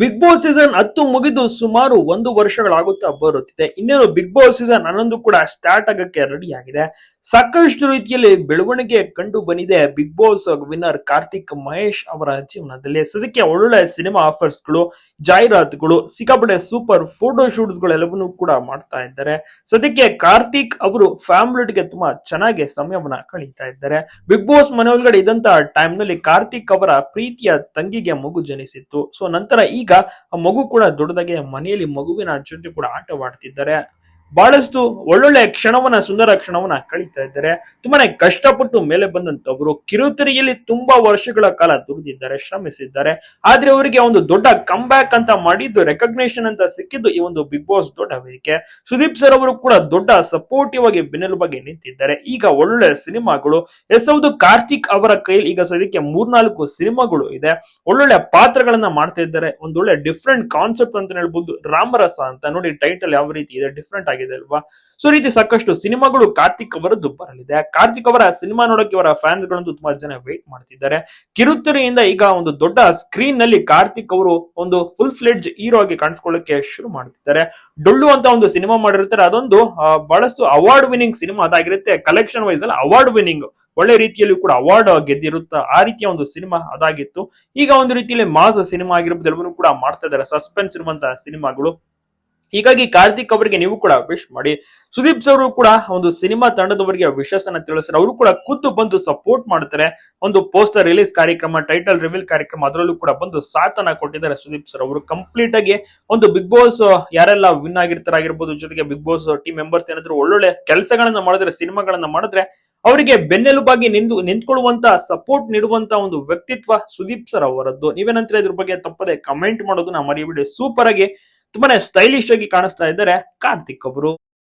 Big boss season ಹತ್ತು ಮುಗಿದು ಸುಮಾರು ಒಂದು ವರ್ಷಗಳಾಗುತ್ತಾ ಬರುತ್ತಿದೆ. ಇನ್ನೇನು ಬಿಗ್ ಬಾಸ್ ಸೀಸನ್ ಹನ್ನೊಂದು ಕೂಡ ಸ್ಟಾರ್ಟ್ ಆಗಕ್ಕೆ ರೆಡಿ ಆಗಿದೆ. ಸಾಕಷ್ಟು ರೀತಿಯಲ್ಲಿ ಬೆಳವಣಿಗೆ ಕಂಡು ಬಂದಿದೆ. Big boss winner Karthik Mahesh ಅವರ ಜೀವನದಲ್ಲಿ ಸದ್ಯಕ್ಕೆ ಒಳ್ಳೊಳ್ಳೆ ಸಿನಿಮಾ ಆಫರ್ಸ್ಗಳು, ಜಾಹೀರಾತುಗಳು, ಸಿಕ್ಕಾಪಟ್ಟೆ ಸೂಪರ್ ಫೋಟೋ ಶೂಟ್ಸ್ ಗಳೆಲ್ಲವನ್ನೂ ಕೂಡ ಮಾಡ್ತಾ ಇದ್ದಾರೆ. ಸದ್ಯಕ್ಕೆ ಕಾರ್ತಿಕ್ ಅವರು ಫ್ಯಾಮಿಲಿಗೆ ತುಂಬಾ ಚೆನ್ನಾಗಿ ಸಮಯವನ್ನ ಕಳೀತಾ ಇದ್ದಾರೆ. ಬಿಗ್ ಬಾಸ್ ಮನೆ ಒಳಗಡೆ ಇದ್ದಂತ ಟೈಮ್ನಲ್ಲಿ ಕಾರ್ತಿಕ್ ಅವರ ಪ್ರೀತಿಯ ತಂಗಿಗೆ ಮಗು ಜನಿಸಿತ್ತು. ಸೊ ನಂತರ ಈಗ ಆ ಮಗು ಕೂಡ ದೊಡ್ಡದಾಗಿ ಮನೆಯಲ್ಲಿ ಮಗುವಿನ ಜೊತೆ ಕೂಡ ಆಟವಾಡ್ತಿದ್ದಾರೆ. ಬಹಳಷ್ಟು ಒಳ್ಳೊಳ್ಳೆ ಕ್ಷಣವನ್ನ, ಸುಂದರ ಕ್ಷಣವನ್ನ ಕಳೀತಾ ಇದ್ದಾರೆ. ತುಂಬಾನೇ ಕಷ್ಟಪಟ್ಟು ಮೇಲೆ ಬಂದಂತವ್ರು ಕಿರುತೆರೆಯಲ್ಲಿ ತುಂಬಾ ವರ್ಷಗಳ ಕಾಲ ದುಡಿದಿದ್ದಾರೆ, ಶ್ರಮಿಸಿದ್ದಾರೆ. ಆದ್ರೆ ಅವರಿಗೆ ಒಂದು ದೊಡ್ಡ ಕಮ್ ಬ್ಯಾಕ್ ಅಂತ ಮಾಡಿದ್ದು ರೆಕಗ್ನೇಷನ್ ಅಂತ ಸಿಕ್ಕಿದ್ದು ಈ ಒಂದು ಬಿಗ್ ಬಾಸ್ ದೊಡ್ಡ ವೇದಿಕೆ. ಸುದೀಪ್ ಸರ್ ಅವರು ಕೂಡ ದೊಡ್ಡ ಸಪೋರ್ಟಿವ್ ಆಗಿ ಬೆನ್ನೆಲುಬಾಗಿ ನಿಂತಿದ್ದಾರೆ. ಈಗ ಒಳ್ಳೊಳ್ಳೆ ಸಿನಿಮಾಗಳು, ಎಸ್ ಕಾರ್ತಿಕ್ ಅವರ ಕೈಯಲ್ಲಿ ಈಗ ಸದ್ಯಕ್ಕೆ ಮೂರ್ನಾಲ್ಕು ಸಿನಿಮಾಗಳು ಇದೆ. ಒಳ್ಳೊಳ್ಳೆ ಪಾತ್ರಗಳನ್ನ ಮಾಡ್ತಾ ಇದ್ದಾರೆ. ಒಂದೊಳ್ಳೆ ಡಿಫ್ರೆಂಟ್ ಕಾನ್ಸೆಪ್ಟ್ ಅಂತ ಹೇಳ್ಬೋದು. ರಾಮರಸ ಅಂತ ನೋಡಿ ಟೈಟಲ್ ಯಾವ ರೀತಿ ಇದೆ ಡಿಫ್ರೆಂಟ್ ಆಗಿದೆ ಅಲ್ವಾ? ಸೊ ರೀತಿ ಸಾಕಷ್ಟು ಸಿನಿಮಾಗಳು ಕಾರ್ತಿಕ್ ಅವರದ್ದು ಬರಲಿದೆ. ಕಾರ್ತಿಕ್ ಅವರ ಸಿನಿಮಾ ನೋಡಕ್ಕೆ ಅವರ ಫ್ಯಾನ್ಸ್ ಗಳಂತೂ ತುಂಬಾ ಜನ ವೇಟ್ ಮಾಡ್ತಿದ್ದಾರೆ. ಕಿರುತೆರೆಯಿಂದ ಈಗ ಒಂದು ದೊಡ್ಡ ಸ್ಕ್ರೀನ್ನಲ್ಲಿ ಕಾರ್ತಿಕ್ ಅವರು ಒಂದು ಫುಲ್ ಫ್ಲೆಡ್ಜ್ ಹೀರೋ ಆಗಿ ಕಾಣಿಸ್ಕೊಳ್ಳಕ್ಕೆ ಶುರು ಮಾಡ್ತಿದ್ದಾರೆ. ಡೊಳ್ಳು ಅಂತ ಒಂದು ಸಿನಿಮಾ ಮಾಡಿರ್ತಾರೆ. ಅದೊಂದು ಬಹಳಷ್ಟು ಅವಾರ್ಡ್ ವಿನಿಂಗ್ ಸಿನಿಮಾ ಅದಾಗಿರುತ್ತೆ. ಕಲೆಕ್ಷನ್ ವೈಸ್ ಅಲ್ಲಿ ಅವಾರ್ಡ್ ವಿನಿಂಗ್ ಒಳ್ಳೆ ರೀತಿಯಲ್ಲಿ ಕೂಡ ಅವಾರ್ಡ್ ಗೆದ್ದಿರುತ್ತ ಆ ರೀತಿಯ ಒಂದು ಸಿನಿಮಾ ಅದಾಗಿತ್ತು. ಈಗ ಒಂದು ರೀತಿಯಲ್ಲಿ ಮಾಸ್ ಸಿನಿಮಾ ಆಗಿರ್ಬೋದು, ಎಲ್ಲವನ್ನೂ ಕೂಡ ಮಾಡ್ತಾ ಇದ್ದಾರೆ. ಸಸ್ಪೆನ್ಸ್ ಇರುವಂತಹ ಸಿನಿಮಾಗಳು. ಹೀಗಾಗಿ ಕಾರ್ತಿಕ್ ಅವರಿಗೆ ನೀವು ಕೂಡ ವಿಶ್ ಮಾಡಿ. ಸುದೀಪ್ ಸರ್ ಕೂಡ ಒಂದು ಸಿನಿಮಾ ತಂಡದವರಿಗೆ ವಿಶಸ್ ಅನ್ನ ತಿಳಿಸ್ತಾರೆ. ಅವರು ಕೂಡ ಖುದ್ದು ಬಂದು ಸಪೋರ್ಟ್ ಮಾಡ್ತಾರೆ. ಒಂದು ಪೋಸ್ಟರ್ ರಿಲೀಸ್ ಕಾರ್ಯಕ್ರಮ ಟೈಟಲ್ ರಿವೀಲ್ ಕಾರ್ಯಕ್ರಮ ಅದರಲ್ಲೂ ಕೂಡ ಬಂದು ಸಾಥನ ಕೊಟ್ಟಿದ್ದಾರೆ ಸುದೀಪ್ ಸರ್ ಅವರು. ಕಂಪ್ಲೀಟ್ ಆಗಿ ಒಂದು ಬಿಗ್ ಬಾಸ್ ಯಾರೆಲ್ಲ ವಿನ್ ಆಗಿರ್ತಾರೆ ಆಗಿರ್ಬೋದು, ಜೊತೆಗೆ ಬಿಗ್ ಬಾಸ್ ಟೀಮ್ ಮೆಂಬರ್ಸ್ ಏನಾದ್ರು ಒಳ್ಳೊಳ್ಳೆ ಕೆಲಸಗಳನ್ನ ಮಾಡಿದ್ರೆ, ಸಿನಿಮಾಗಳನ್ನ ಮಾಡಿದ್ರೆ ಅವರಿಗೆ ಬೆನ್ನೆಲುಬಾಗಿ ನಿಂದು, ನಿಂತ್ಕೊಳ್ಳುವಂತ ಸಪೋರ್ಟ್ ನೀಡುವಂತ ಒಂದು ವ್ಯಕ್ತಿತ್ವ ಸುದೀಪ್ ಸರ್ ಅವರದ್ದು. ನೀವೇನಂತ ಇದ್ರ ಬಗ್ಗೆ ತಪ್ಪದೆ ಕಮೆಂಟ್ ಮಾಡೋದನ್ನ ಮರಿಬಿಡಿ. ಸೂಪರ್ ಆಗಿ ತುಂಬಾನೇ ಸ್ಟೈಲಿಶ್ ಆಗಿ ಕಾಣಿಸ್ತಾ ಇದ್ದಾರೆ. ಕಾರ್ತಿಕ್ ಅವರು